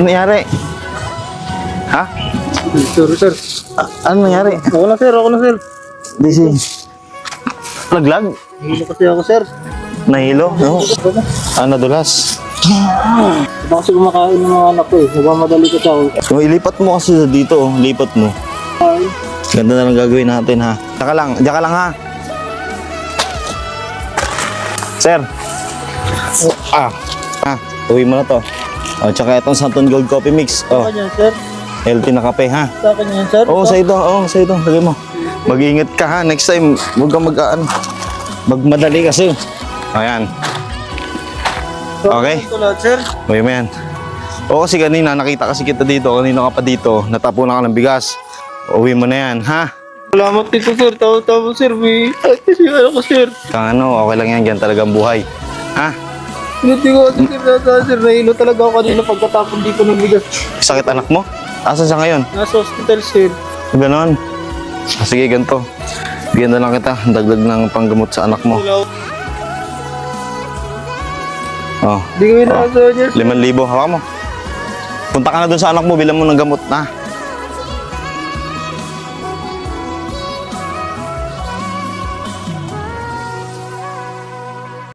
Ano nangyari? Ha? Sir, sir. A- ano nangyari? Ako na, sir. Ako na, sir. Disi. Laglag? Hilo kasi ako, sir. Nahilo? No? Ah, nadulas. Ito kasi kumakain ng mga anak ko eh. Nagmamadali ko sa ako. Kung ilipat mo kasi sa dito, oh. lipat mo. Ay, Ganda na lang gagawin natin ha. Tsaka lang, diyan ka lang ha. Sir. Ah. Ah, tuwi mo na to. O, tsaka itong Santon Gold Coffee Mix. sa Oh, kanya, sir. healthy na kape ha. Sa kanya, sir. Oo, sa ito. Oo, sa ito. Lagay mo. Mag-iingat ka ha. Next time, huwag kang mag-ano. Magmadali kasi. Ayan. Okay. Ito lahat, sir. Mo yan. Oo, kasi kanina, nakita kasi kita dito. Kanina ka pa dito. Natapunan ka ng bigas. Uwi mo na yan, ha? Salamat dito, sir. Tawa-tawa, sir. May... Ano ko, sir. Kang ano, okay lang yan. Yan talagang buhay. Ha? Hindi ko kasi, sir. Nasa, sir. Nahilo talaga ako kanina pagkatapon dito ng bigas. Sakit anak mo? Asa siya ngayon? Nasa hospital, sir. Ganon. Ah, sige, ganito. Bigyan na lang kita. Dagdag ng panggamot sa anak mo. Wala. Oh, Hindi ko inaasahan niya, sir. liman libo. Hawak mo. Punta ka na dun sa anak mo. Bilang mo ng gamot na.